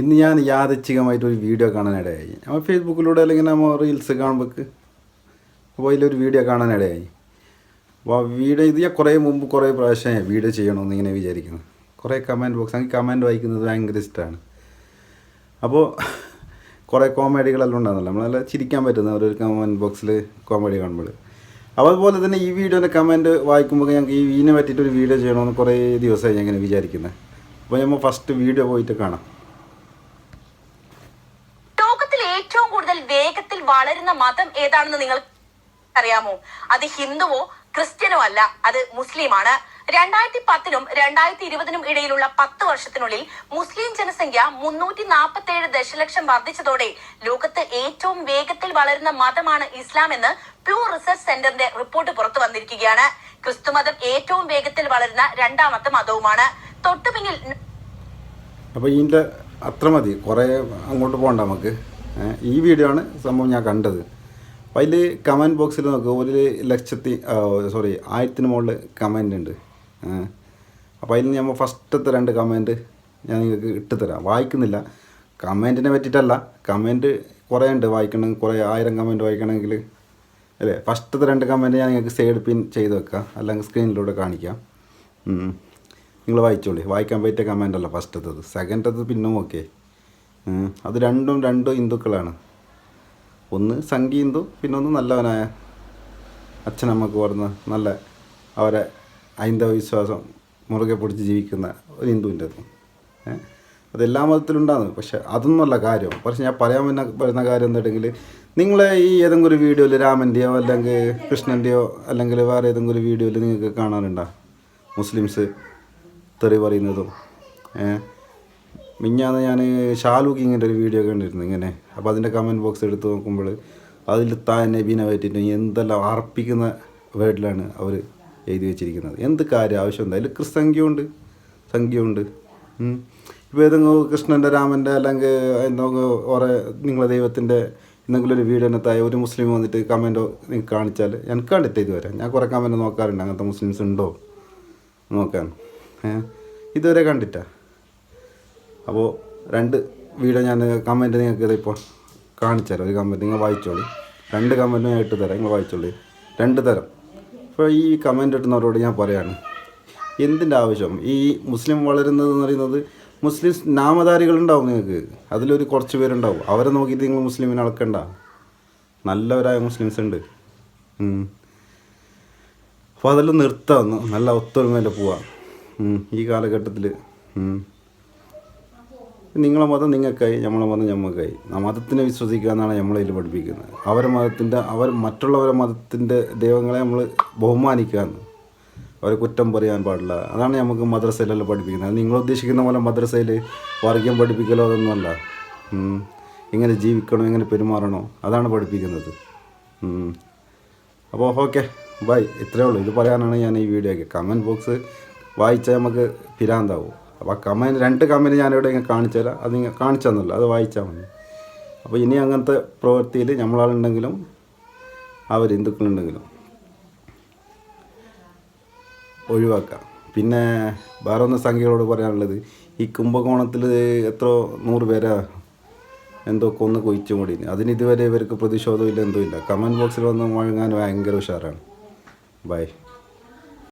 ഇന്ന് ഞാൻ യാദച്ഛികമായിട്ട് ഒരു വീഡിയോ കാണാനിടയായി. നമ്മൾ ഫേസ്ബുക്കിലൂടെ അല്ലെങ്കിൽ നമ്മൾ റീൽസ് കാണുമ്പോൾ അപ്പോൾ അതിലൊരു വീഡിയോ കാണാനിടയായി. അപ്പോൾ ആ വീഡിയോ ഇത് ഞാൻ കുറേ മുമ്പ് കുറേ പ്രാവശ്യം വീഡിയോ ചെയ്യണമെന്ന് ഇങ്ങനെ വിചാരിക്കുന്നു. കുറേ കമന്റ് ബോക്സ് എനിക്ക് കമന്റ് വായിക്കുന്നത് ഭയങ്കര ഇഷ്ടമാണ് അപ്പോൾ കുറേ കോമഡികളെല്ലാം ഉണ്ടാകുന്നല്ലോ നമ്മളെല്ല ചിരിക്കാൻ പറ്റുന്ന ഒരു കമന്റ് ബോക്സിൽ കോമഡി കാണുമ്പോൾ. അതുപോലെ തന്നെ ഈ വീഡിയോന്റെ കമന്റ് വായിക്കുമ്പോൾ ഞങ്ങൾക്ക് ഈ വീനെ പറ്റിയിട്ടൊരു വീഡിയോ ചെയ്യണമെന്ന് കുറേ ദിവസമായി ഞാൻ ഇങ്ങനെ വിചാരിക്കുന്നത് അപ്പോൾ നമ്മൾ ഫസ്റ്റ് വീഡിയോ പോയിട്ട് കാണാം ലോകത്തിൽ ഏറ്റവും കൂടുതൽ വേഗത്തിൽ വളരുന്ന മതം ഏതാണെന്ന് നിങ്ങൾ അറിയാമോ? അത് ഹിന്ദുവോ ക്രിസ്ത്യനോ അല്ല അത് മുസ്ലിമാണ്. രണ്ടായിരത്തി പത്തിനും രണ്ടായിരത്തി ഇരുപതിനും ഇടയിലുള്ള പത്ത് വർഷത്തിനുള്ളിൽ മുസ്ലിം ജനസംഖ്യ മുന്നൂറ്റി നാൽപ്പത്തി ഏഴ് ദശലക്ഷം വർദ്ധിച്ചതോടെ ലോകത്ത് ഏറ്റവും വേഗത്തിൽ വളരുന്ന മതമാണ് ഇസ്ലാം എന്ന് പ്യൂ റിസർച്ച് സെന്ററിന്റെ റിപ്പോർട്ട് പുറത്തു വന്നിരിക്കുകയാണ്. ക്രിസ്തുമതം ഏറ്റവും വേഗത്തിൽ വളരുന്ന രണ്ടാമത്തെ മതവുമാണ്. തൊട്ടുപിന്നിൽ അപ്പോൾ ഇതിന്റെ അത്ര മതി. കുറെ അങ്ങോട്ട് പോകണ്ട നമുക്ക്. ഈ വീഡിയോ ആണ് സംഭവം ഞാൻ കണ്ടത്. അപ്പോൾ അതിൽ കമന്റ് ബോക്സിൽ നോക്കുക ഒരു ലക്ഷത്തി സോറി ആയിരത്തിന് മുകളിൽ കമന്റ് ഉണ്ട്. അപ്പോൾ അതിൽ ഞാൻ ഫസ്റ്റത്തെ രണ്ട് കമന്റ് ഞാൻ നിങ്ങൾക്ക് ഇട്ടുതരാം. വായിക്കുന്നില്ല. കമന്റിനെ പറ്റിയിട്ടല്ല. കമന്റ് കുറേ ഉണ്ട് വായിക്കണം കുറേ ആയിരം കമന്റ് വായിക്കണമെങ്കിൽ അല്ലേ? ഫസ്റ്റത്തെ രണ്ട് കമന്റ് ഞാൻ നിങ്ങൾക്ക് സൈഡ് പിൻ ചെയ്ത് വെക്കാം. അല്ലെങ്കിൽ സ്ക്രീനിലൂടെ കാണിക്കാം. നിങ്ങൾ വായിച്ചോളി. വായിക്കാൻ പറ്റിയ കമന്റ് അല്ല ഫസ്റ്റത്തത് സെക്കൻഡത്തത് പിന്നും ഓക്കെ അത് രണ്ടും രണ്ടും ഹിന്ദുക്കളാണ്. ഒന്ന് സംഘി ഹിന്ദു പിന്നെ ഒന്ന് നല്ലവനായ അച്ഛനമ്മക്ക് പറഞ്ഞ നല്ല അവരെ ഹൈന്ദവ വിശ്വാസം മുറുകെ പിടിച്ച് ജീവിക്കുന്ന ഒരു ഹിന്ദുവിന്റെ അത്. എല്ലാ മതത്തിലുണ്ടാകുന്നു പക്ഷെ അതൊന്നുമല്ല കാര്യം. പക്ഷെ ഞാൻ പറയാൻ വരുന്ന വരുന്ന കാര്യം എന്താണെങ്കിൽ നിങ്ങളെ ഈ ഏതെങ്കിലും ഒരു വീഡിയോയിൽ രാമന്റെയോ അല്ലെങ്കിൽ കൃഷ്ണന്റെയോ അല്ലെങ്കിൽ വേറെ ഏതെങ്കിലും ഒരു വീഡിയോയിൽ നിങ്ങൾക്ക് കാണാനുണ്ടോ? മുസ്ലിംസ് തെറി പറയുന്നതും ഏഹ് മിഞ്ഞാന്ന് ഞാൻ ഷാലു ഒരു വീഡിയോ കണ്ടിരുന്നു ഇങ്ങനെ. അപ്പോൾ അതിന്റെ കമന്റ് ബോക്സ് എടുത്ത് നോക്കുമ്പോൾ അതിൽ താൻ നബീനെ പറ്റിയിട്ട് എന്തെല്ലാം അർപ്പിക്കുന്ന വേർഡിലാണ് അവർ എഴുതി വെച്ചിരിക്കുന്നത്. എന്ത് കാര്യം? ആവശ്യം എന്താ? അതിൽ ക്രിസ്തംഖ്യമുണ്ട് സംഖ്യമുണ്ട് ഇപ്പോൾ ഏതെങ്കിലും കൃഷ്ണന്റെ രാമന്റെ അല്ലെങ്കിൽ എന്തെങ്കിലും ഓരോ നിങ്ങളെ ദൈവത്തിന്റെ എന്തെങ്കിലും ഒരു വീഡിയോനത്തായ ഒരു മുസ്ലിം വന്നിട്ട് കമന്റോ നിങ്ങൾക്ക് കാണിച്ചാൽ ഞാൻ കണ്ടിട്ട് ഇതുവരെ ഞാൻ കുറേ കമന്റ് നോക്കാറുണ്ട്. അങ്ങനത്തെ മുസ്ലിംസ് ഉണ്ടോ? നോക്കാൻ ഇതുവരെ കണ്ടിട്ടാ? അപ്പോൾ രണ്ട് വീഡിയോ ഞാൻ കമന്റ് നിങ്ങൾക്ക് ഇതിപ്പോൾ കാണിച്ചു തരാം ഒരു കമന്റ് നിങ്ങൾ വായിച്ചോളി. രണ്ട് കമന്റ് ഞാൻ ഇട്ട് തരാം. നിങ്ങൾ വായിച്ചോളി. രണ്ട് തരം. അപ്പോൾ ഈ കമന്റ് ഇട്ടുന്നവരോട് ഞാൻ പറയാണ്. എന്തിന്റെ ആവശ്യം? ഈ മുസ്ലിം വളരുന്നത് എന്ന് പറയുന്നത് മുസ്ലിം നാമധാരികളുണ്ടാവും നിങ്ങൾക്ക്. അതിലൊരു കുറച്ച് പേരുണ്ടാവും. അവരെ നോക്കിയിട്ട് നിങ്ങൾ മുസ്ലിമിനെ അളക്കണ്ട. നല്ലവരായ മുസ്ലിംസ് ഉണ്ട്. അപ്പോൾ അതെല്ലാം നിർത്താമെന്ന് നല്ല ഒത്തൊരുമയിലെ പോവാം. ഈ കാലഘട്ടത്തിൽ നിങ്ങളെ മതം നിങ്ങൾക്കായി നമ്മളെ മതം ഞമ്മക്കായി മതത്തിനെ വിശ്വസിക്കുക എന്നാണ് നമ്മളതിൽ പഠിപ്പിക്കുന്നത്. അവരെ മതത്തിന്റെ അവർ മറ്റുള്ളവരെ മതത്തിന്റെ ദൈവങ്ങളെ നമ്മൾ ബഹുമാനിക്കുക എന്ന്. അവരെ കുറ്റം പറയാൻ പാടില്ല. അതാണ് നമുക്ക് മദ്രസയിലെല്ലാം പഠിപ്പിക്കുന്നത്. നിങ്ങൾ ഉദ്ദേശിക്കുന്ന പോലെ മദ്രസയിൽ വർഗീയം പഠിപ്പിക്കലോ അതൊന്നുമല്ല. എങ്ങനെ ജീവിക്കണോ എങ്ങനെ പെരുമാറണോ അതാണ് പഠിപ്പിക്കുന്നത്. അപ്പോൾ ഓക്കെ ബൈ. ഇത്രയേ ഉള്ളൂ. ഇത് പറയാനാണ് ഞാൻ ഈ വീഡിയോ ഒക്കെ കമന്റ് ബോക്സ് വായിച്ചാൽ നമുക്ക് പിരാന്താവും. അപ്പോൾ ആ കമന്റ് രണ്ട് കമന്റ് ഞാനിവിടെ ഇങ്ങനെ കാണിച്ചു തരാം. അത് നിങ്ങൾ കാണിച്ചു തന്നല്ലോ അത് വായിച്ചാൽ മതി. അപ്പോൾ ഇനി അങ്ങനത്തെ പ്രവൃത്തിയിൽ നമ്മളാളുണ്ടെങ്കിലും അവർ ഹിന്ദുക്കളുണ്ടെങ്കിലും ഒഴിവാക്കാം. പിന്നെ വേറെ ഒന്ന് സംഖ്യകളോട് പറയാനുള്ളത് ഈ കുംഭകോണത്തിൽ എത്ര നൂറ് പേരാ എന്തോ കൊന്ന് കൊയിച്ചു കൂടി അതിന് ഇതുവരെ ഇവർക്ക് പ്രതിഷേധമില്ല എന്തോ ഇല്ല. കമന്റ് ബോക്സിൽ വന്ന് മുഴങ്ങാൻ ഭയങ്കര ഉഷാറാണ്. ബൈ.